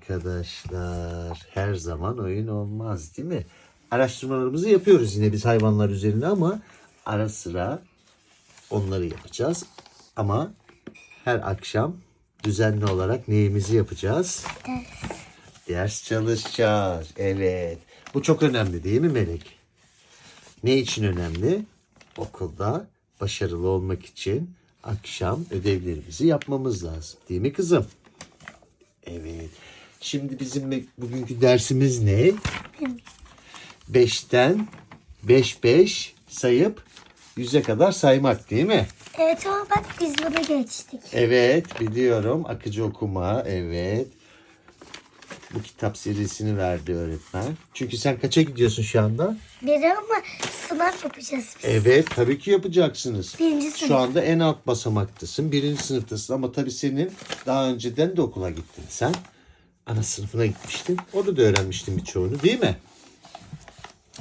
arkadaşlar. Her zaman oyun olmaz değil mi? Araştırmalarımızı yapıyoruz yine biz hayvanlar üzerine ama ara sıra onları yapacağız. Ama her akşam düzenli olarak neyimizi yapacağız? Ders. Ders çalışacağız. Evet. Bu çok önemli değil mi Melek? Ne için önemli? Okulda başarılı olmak için akşam ödevlerimizi yapmamız lazım. Değil mi kızım? Evet. Şimdi bizim bugünkü dersimiz ne? Beşten beş beş sayıp yüze kadar saymak değil mi? Evet ama bak biz bunu geçtik. Evet biliyorum. Akıcı okuma. Evet. Bu kitap serisini verdi öğretmen. Çünkü sen kaça gidiyorsun şu anda? Biri ama sınav yapacağız biz. Evet tabii ki yapacaksınız. Birinci sınıf. Şu anda en alt basamaktasın. Birinci sınıftasın ama tabii senin daha önceden de okula gittin sen. Ana sınıfına gitmiştin. Orada da öğrenmiştin birçoğunu değil mi?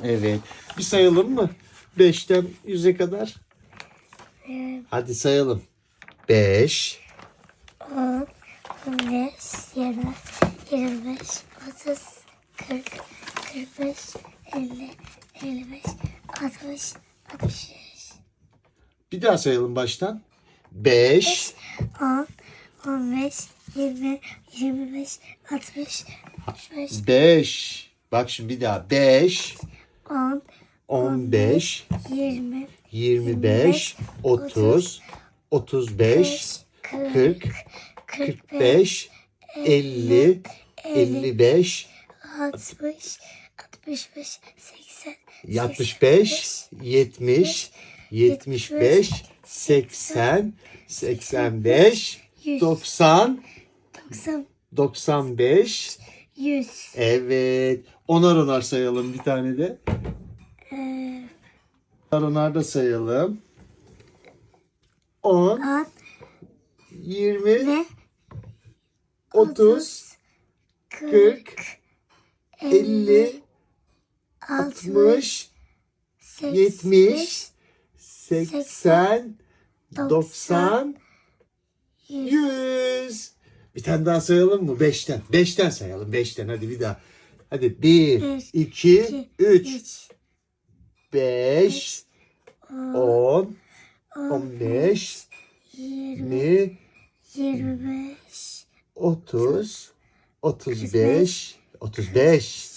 Evet. Bir sayalım mı? Beşten yüze kadar. Evet. Hadi sayalım. Beş, 10, 15, 20, 25, 30, 40, 45, 50, 55, 60, 65, Bir daha sayalım baştan. 5, 10, 15, 20, 25, 60, 65, 5. Bak şimdi bir daha. 5, 10, 15, 20, 25, 30, 35, 40, 45, 50, 55, 60, 65, 80, 65, 70, 75, 80, 85, 90, 90, 95. 100, Evet. Onar onar sayalım bir tane de. Ee, Onar onar da sayalım. 10, 10 20, ve 30, 40, 50, 60, 70, 80, 90, 100. Bir tane daha sayalım mı? Beşten. Beşten sayalım. Beşten. Hadi bir daha. Hadi. Bir, Bir, iki, üç, 3, beş, on, on. Beş, 20, yirmi, 25, otuz, otuz beş, otuz beş,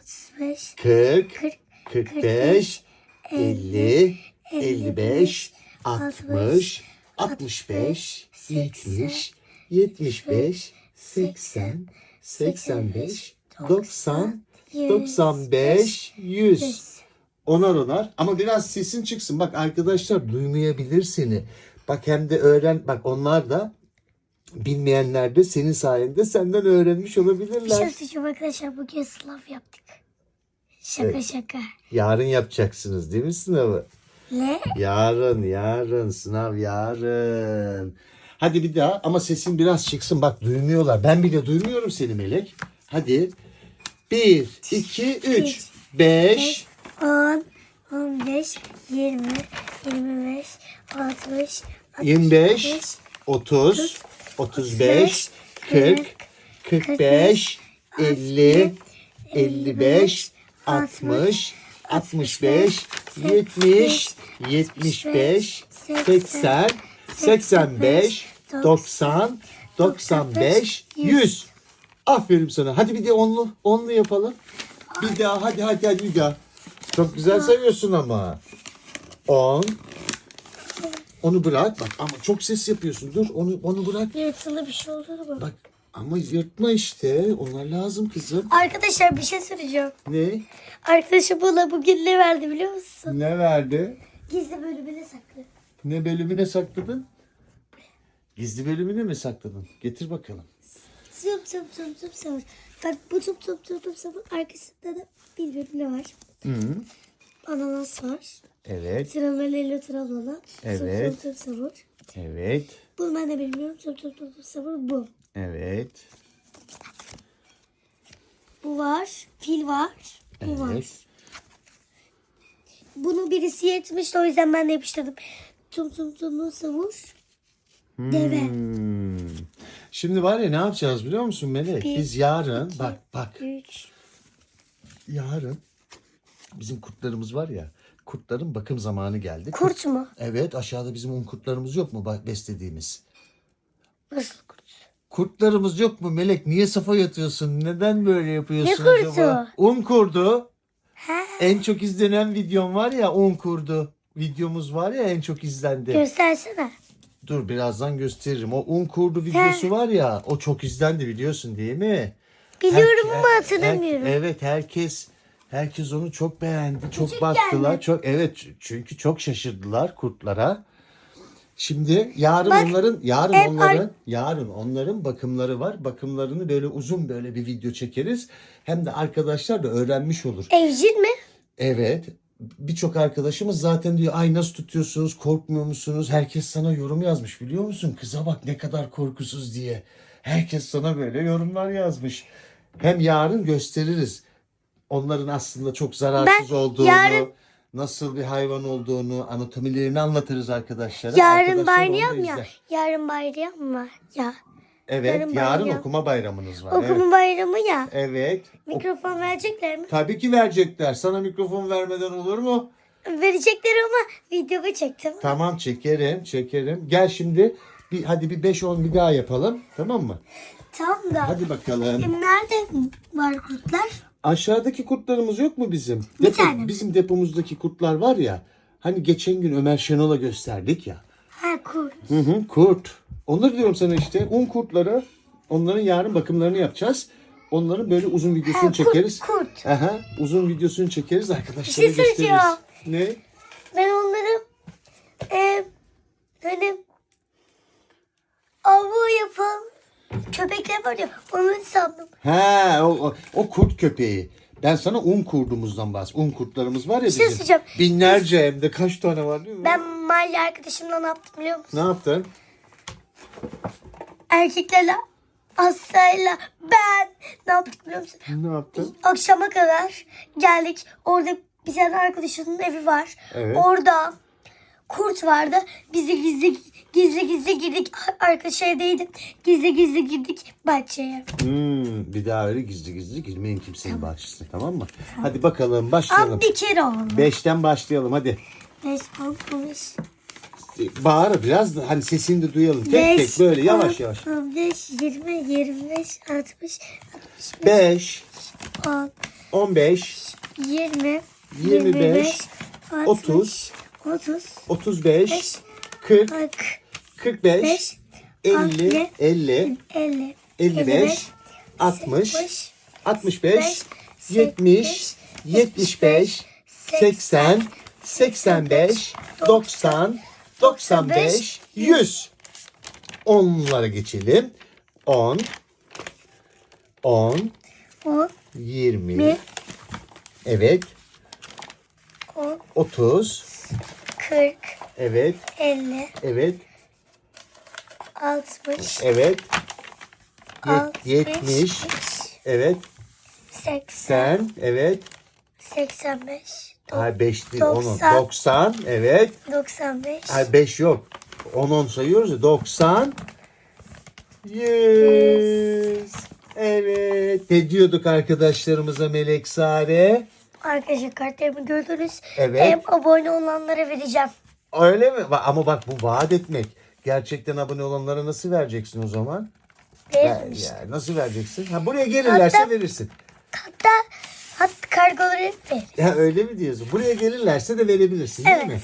35, kırk, 40, kırk beş, elli, elli beş, altmış, altmış beş, yetmiş, yetmiş beş, seksen, seksen beş, doksan, 95, 100. Onar onar ama biraz sesin çıksın. Bak arkadaşlar duymayabilir seni. Bak hem de öğren. Bak onlar da bilmeyenler de senin sayende senden öğrenmiş Bir şey olabilirler. söyleyeceğim arkadaşlar bugün sınav yaptık. Şaka Evet. şaka. Yarın yapacaksınız değil mi sınavı? Ne? Yarın, yarın. Sınav yarın. Hadi bir daha ama sesin biraz çıksın. Bak duymuyorlar. Ben bile duymuyorum seni Melek. Hadi. 1, 2, 3, 5, 10, 15, 20, 25, 60, 25, 30, 35, 40, 45, 50, 55, 60, 65, 70, 75, 80, 85, 90, 95, 100. Aferin sana. Hadi bir de onlu, onlu yapalım. Bir daha hadi hadi hadi bir daha. Çok güzel sayıyorsun ama. 10. Onu bırak bak ama çok ses yapıyorsun. Dur onu onu bırak. Yırtılı bir şey olur mu? Bak ama yırtma işte. Onlar lazım kızım. Arkadaşlar bir şey söyleyeceğim. Ne? Arkadaşım bana bugün ne verdi biliyor musun? Ne verdi? Gizli bölümüne saklı. Ne bölümüne sakladın? Gizli bölümüne mi sakladın? Getir bakalım. Zıp zıp zıp zıp zıp. Bak bu zıp zıp zıp zıp zıp arkasında da bir bölüm ne var? Hı -hı. Ananas var. Evet. Tramelelo tralala. Evet. Zıp zıp zıp savur. Evet. Bunu ben de bilmiyorum. Zıp zıp zıp zıp savur bu. Evet. Bu var. Fil var. Bu var. Evet. Bunu birisi yetmişti o yüzden ben de yapıştırdım. Tum tum tum savur. Deve. Hmm. Şimdi var ya ne yapacağız biliyor musun Melek? Bir, Biz yarın iki, bak bak 3. yarın bizim kurtlarımız var ya kurtların bakım zamanı geldi. Kurt mu? Evet aşağıda bizim un kurtlarımız yok mu bak beslediğimiz? Nasıl kurt? Kurtlarımız yok mu Melek? Niye safa yatıyorsun? Neden böyle yapıyorsun Ne kurdu? acaba? Un kurdu. He. En çok izlenen videom var ya un kurdu. Videomuz var ya en çok izlendi. Göstersene. Dur birazdan gösteririm. O un kurdu videosu var ya o çok izlendi biliyorsun değil mi? Biliyorum Her- ama her- hatırlamıyorum. evet herkes herkes onu çok beğendi. Çok baktılar. Çok evet çünkü çok şaşırdılar kurtlara. Şimdi yarın Bak, onların yarın hep onların yarın onların bakımları var. Bakımlarını böyle uzun böyle bir video çekeriz. Hem de arkadaşlar da öğrenmiş olur. Evcil mi? Evet. Birçok arkadaşımız zaten diyor ay nasıl tutuyorsunuz korkmuyor musunuz? Herkes sana yorum yazmış biliyor musun? Kıza bak ne kadar korkusuz diye. Herkes sana böyle yorumlar yazmış. Hem yarın gösteririz. Onların aslında çok zararsız Ben olduğunu, yarın- nasıl bir hayvan olduğunu, anatomilerini anlatırız arkadaşlara. Yarın Arkadaşlar onu da bayram ya. izler. Yarın bayram var ya. Evet, yarın yarın, bayram. okuma bayramınız var. Evet. Okuma bayramı ya. evet. O- Mikrofon verecekler mi? Tabii ki verecekler. Sana mikrofon vermeden olur mu? Verecekler ama videomu çektim. Tamam çekerim çekerim. Gel şimdi bir, hadi bir 5-10 bir daha yapalım tamam mı? Tamam da. Hadi bakalım. Nerede var kurtlar? Aşağıdaki kurtlarımız yok mu bizim? Bir tane? Bizim depomuzdaki kurtlar var ya. Hani geçen gün Ömer Şenol'a gösterdik ya. Ha kurt. Hı hı kurt. Onları diyorum sana işte. Un kurtları. Onların yarın bakımlarını yapacağız. Onların böyle uzun videosunu Ha, kurt, çekeriz. kurt. Aha, uzun videosunu çekeriz arkadaşlara Bir şey gösteririz. söyleyeceğim. Ne? Ben onları e, hani avlu yapan köpekler var ya onu sandım. He o, o, o kurt köpeği. Ben sana un kurdumuzdan bahsediyorum. Un kurtlarımız var ya şey bizim. söyleyeceğim. Binlerce hem de kaç tane var değil mi? Ben mahalle arkadaşımla ne yaptım biliyor musun? Ne yaptın? Erkeklerle Aslı'yla ben ne yaptık biliyor musun? Ne yaptın? Akşama kadar geldik. Orada bir tane arkadaşının evi var. Evet. Orada kurt vardı. Biz de gizli gizli gizli girdik. Arkadaş evdeydi. Gizli gizli girdik bahçeye. Hmm, bir daha öyle gizli gizli girmeyin kimsenin bahçesine tamam mı? Hadi bakalım başlayalım. Ama bir kere oldu. Beşten başlayalım hadi. 5, 10, 15. Bağır biraz da hani sesini de duyalım. Tek tek böyle yavaş yavaş. 15, 20, 25, 60, 65, Beş, 10, on beş, 20, 25, 30, 30, 30, otuz beş, Beş. kırk, 40, kırk beş, 5, elli, elli, 50, 55, 60, 60, 65, 70, 75, 80, 85, 90, 95, 100. Onlara geçelim. 10, 10, 10, 20, Bir. evet, 10, 30, 40, evet, 50, evet, 60, evet, Altmış, Yet- 70, evet, 80, sen, evet, 85, Hayır 5 değil 10, 90. 90, evet, 95, Hayır 5 yok. 10 10 sayıyoruz ya. 90 100 Evet. Ne diyorduk arkadaşlarımıza Melek Sare? Arkadaşlar kartlarımı gördünüz. Evet. Hem abone olanlara vereceğim. Öyle mi? Ama bak bu vaat etmek. Gerçekten abone olanlara nasıl vereceksin o zaman? Veririm işte. ya, nasıl vereceksin? Ha buraya gelirlerse Hatta- verirsin. Hatta, hatta kargoları veririz. Ya öyle mi diyorsun? Buraya gelirlerse de verebilirsin değil Evet. mi?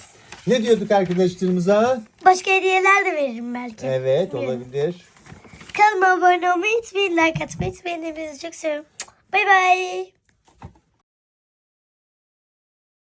Ne diyorduk arkadaşlarımıza? Başka hediyeler de veririm belki. Evet Veririm. olabilir. Kanalıma abone olmayı unutmayın. Like atmayı unutmayın. Hepinizi çok seviyorum. Bay bay.